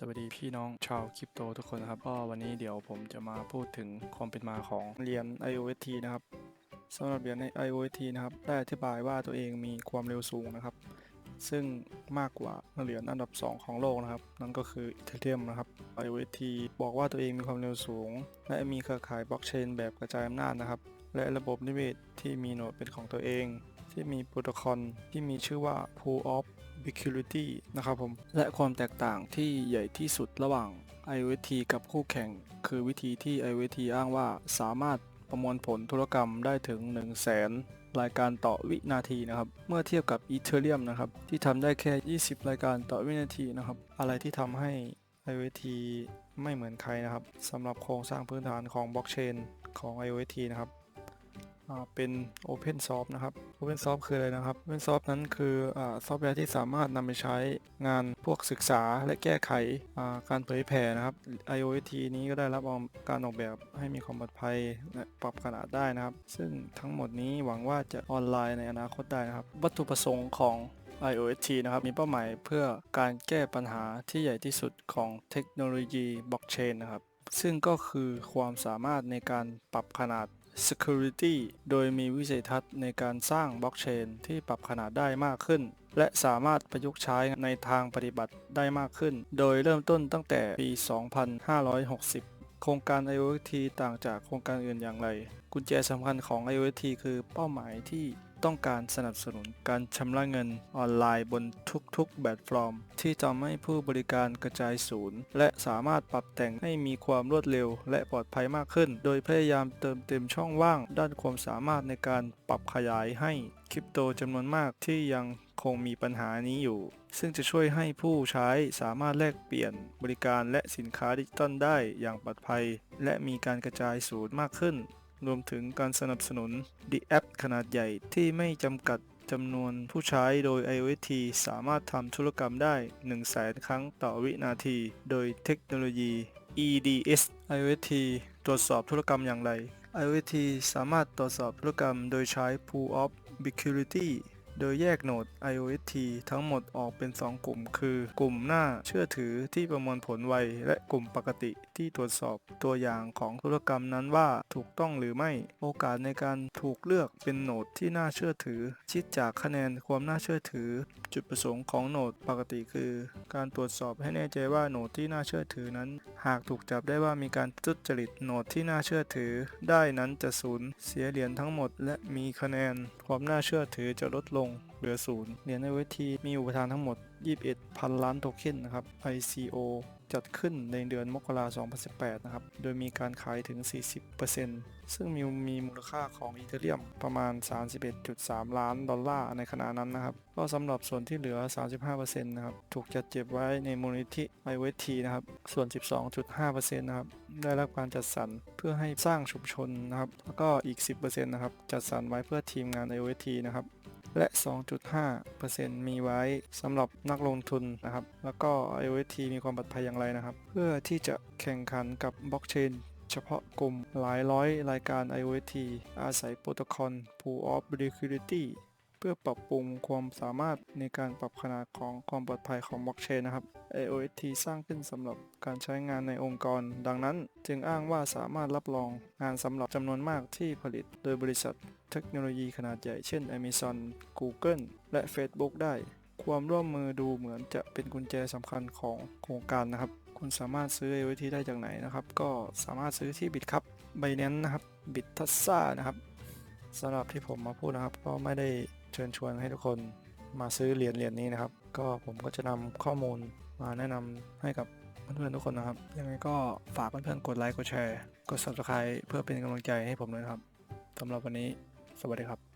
สวัสดีพี่น้องชาวคริปโตทุกคนนะครับก็วันนี้เดี๋ยวผมจะมาพูดถึงความเป็นมาของเหรียญ IOST นะครับสำหรับเหรียญใน IOST นะครับได้อธิบายว่าตัวเองมีความเร็วสูงนะครับ ซึ่งมากกว่าเหรียญอันดับ 2 ของโลกนะครับ นั่นก็คือ Ethereum นะครับ IOST บอกว่าตัวเองมีความเร็วสูง และมีเครือข่ายบล็อกเชนแบบกระจายอำนาจนะครับ และระบบนิเวศที่มีโนดเป็นของตัวเอง ที่มีโปรโตคอลที่มีชื่อว่า Pool of Security นะครับผม และความแตกต่างที่ใหญ่ที่สุดระหว่าง IoT กับคู่แข่ง คือวิธีที่ IoT อ้างว่าสามารถประมวลผลธุรกรรมได้ถึง 1 0 0 0 0แสนรายการต่อวินาทีนะครับ เมื่อเทียบกับ Ethereum นะครับ ที่ทำได้แค่ 20 รายการต่อวินาทีนะครับ อะไรที่ทำให้ IoT ไม่เหมือนใครนะครับสำหรับโครงสร้างพื้นฐานของบล็อกเชนของ IoT นะครับ เป็น Open Source นะครับ Open Source คืออะไรนะครับ Open Source นั้นคืออซอฟต์แวร์ที่สามารถนำไปใช้งานพวกศึกษาและแก้ไขการเผยแผ่นะครับ IoT นี้ก็ได้รับการออกแบบให้มีความปลอดภัยและปรับขนาดได้นะครับ ซึ่งทั้งหมดนี้หวังว่าจะออนไลน์ในอนาคตได้นะครับ วัตถุประสงค์ของ IoT นะครับ มีเป้าหมายเพื่อการแก้ปัญหาที่ใหญ่ที่สุดของเทคโนโลยีบล็อกเชนนะครับ ซึ่งก็คือความสามารถในการปรับขนาด Security โดยมีวิสัยทัศน์ในการสร้างบล็อกเชนที่ปรับขนาดได้มากขึ้น และสามารถประยุกต์ใช้ในทางปฏิบัติได้มากขึ้น โดยเริ่มต้นตั้งแต่ปี 2560โครงการ IoT ต่างจากโครงการอื่นอย่างไร กุญแจสำคัญของ IoT คือเป้าหมายที่ ต้องการสนับสนุนการชำระเงินออนไลน์บนทุกๆแพลตฟอร์ม ที่ทำให้ผู้บริการกระจายศูนย์ และสามารถปรับแต่งให้มีความรวดเร็ว และปลอดภัยมากขึ้น โดยพยายามเติมเต็มช่องว่าง ด้านความสามารถในการปรับขยายให้คริปโตจำนวนมากที่ยังคงมีปัญหานี้อยู่ ซึ่งจะช่วยให้ผู้ใช้สามารถแลกเปลี่ยนบริการและสินค้าดิจิตอลได้อย่างปลอดภัย และมีการกระจายศูนย์มากขึ้น รวมถึงการสนับสนุน The App ขนาดใหญ่ที่ไม่จำกัดจำนวนผู้ใช้โดย IoT สามารถทำธุรกรรมได้ 1 0 0 0 0แสนครั้งต่อวินาที โดยเทคโนโลยี EDS IoT ตรวจสอบธุรกรรมอย่างไร IoT สามารถตรวจสอบธุรกรรมโดยใช้ Pool of Security โดยแยกโหนด IoT ทั้งหมดออกเป็น 2 กลุ่ม คือ กลุ่มหน้าเชื่อถือที่ประมวลผลไว และกลุ่มปกติที่ตรวจสอบตัวอย่างของธุรกรรมนั้นว่าถูกต้องหรือไม่ โอกาสในการถูกเลือกเป็นโหนดที่น่าเชื่อถือ ชิดจากคะแนนความน่าเชื่อถือ จุดประสงค์ของโหนดปกติคือ การตรวจสอบให้แน่ใจว่าโหนดที่น่าเชื่อถือนั้น หากถูกจับได้ว่ามีการทุจริตโหนดที่น่าเชื่อถือ ได้นั้นจะสูญเสียเหรียญทั้งหมด และมีคะแนนความน่าเชื่อถือจะลดลงเหลือศูนย์เหรียญในเวทีมีอุปทานทั้งหมด 21 พันล้านโทเค็นนะครับ ICO จัดขึ้นในเดือนมกราคม 2018 นะครับ โดยมีการขายถึง 40%ซึ่งมีมีมูลค่าของอีเทเรียมประมาณ 31.3 ล้านดอลลาร์ในขณะนั้นนะครับ ก็สำหรับส่วนที่เหลือ 35%นะครับ ถูกจัดเก็บไว้ในมูลนิธิ IOT นะครับ ส่วน 12.5%นะครับ ได้รับการจัดสรรเพื่อให้สร้างชุมชนนะครับ แล้วก็อีก 10%นะครับ จัดสรรไว้เพื่อทีมงาน IOT นะครับ และ 2.5%มีไว้สำหรับนักลงทุนนะครับ แล้วก็ IoT มีความปลอดภัยอย่างไรนะครับ เพื่อที่จะแข่งขันกับบล็อกเชนเฉพาะกลุ่มหลายร้อยรายการ IoT อาศัยโปรโตคอล Pool of Liquidity เพื่อปรับปรุงความสามารถในการปรับขนาดของความปลอดภัยของบล็อกเชนนะครับ IoT สร้างขึ้นสำหรับการใช้งานในองค์กร ดังนั้นจึงอ้างว่าสามารถรับรองงานสำหรับจำนวนมากที่ผลิตโดยบริษัทเทคโนโลยีขนาดใหญ่เช่น Amazon Google และ Facebook ได้ ความร่วมมือดูเหมือนจะเป็นกุญแจสำคัญของโครงการนะครับ คุณสามารถซื้อ IoT ได้จากไหนนะครับ ก็สามารถซื้อที่บิตครับ b i n a n c e นะครับบิตทัสซ่านะครับสำหรับที่ผมมาพูดนะครับก็ไม่ได้ เชิญชวนให้ทุกคนมาซื้อเหรียญเหรียญนี้นะครับ ก็ผมก็จะนำข้อมูลมาแนะนำให้กับเพื่อนๆทุกคนนะครับ ยังไงก็ฝากเพื่อนๆกดไลค์กดแชร์ กด subscribe เพื่อเป็นกำลังใจให้ผมด้วยครับสำหรับวันนี้สวัสดีครับ